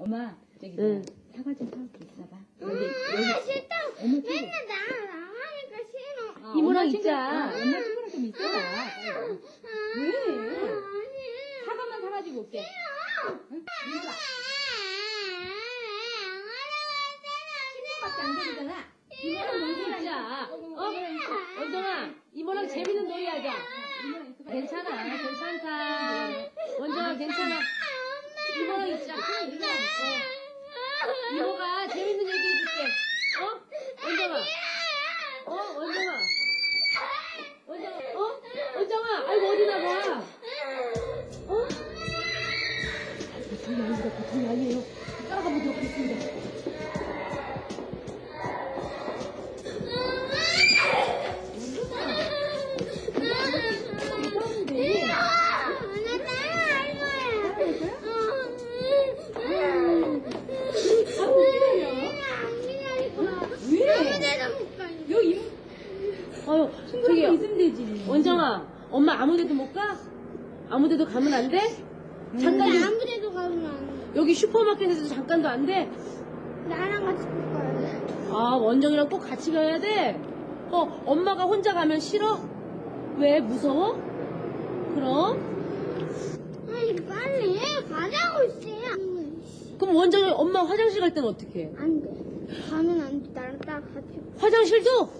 엄마 저기 응. 사과 좀 사올게 있어봐. 여기 아, 싫다. 엄마 친구. 맨날 나랑 나가니까 싫어. 아, 이모랑 엄마 친구- 있자. 아, 엄마 친구랑 좀 있어봐. 왜? 아니. 사과만 사가지고 올게. 응? 이리 와. 밖에 안 되잖아. 이모랑 놀고 있자. 어? 원정아, 이모랑 재밌는 놀이 하자. 괜찮아, 괜찮다. 원정아, 괜찮아. 이모랑 있자. 어. 이모가 재밌는 얘기 해줄게. 어? 원정아. 어? 원정아. 원정아. 어? 원정아. 아이고, 어디 나가? 어? 보통이 아니라 보통이 아니에요. 따라가 보도록 하겠습니다. 왜? 여기 아유, 친구랑 저기, 있으면 되지. 원정아, 엄마 아무 데도 못 가? 아무 데도 가면 안 돼? 잠깐, 좀- 아무 데도 가면 안 돼. 여기 슈퍼마켓에서 잠깐도 안 돼? 나랑 같이 갈 거야. 아, 원정이랑 꼭 같이 가야 돼? 어, 엄마가 혼자 가면 싫어? 왜, 무서워? 그럼? 아니 빨리 가자고 씨. 그럼 원정이 엄마 화장실 갈 때는 어떻게 해? 안 돼. 가면 안 돼. 나랑 딱 같이. 화장실도?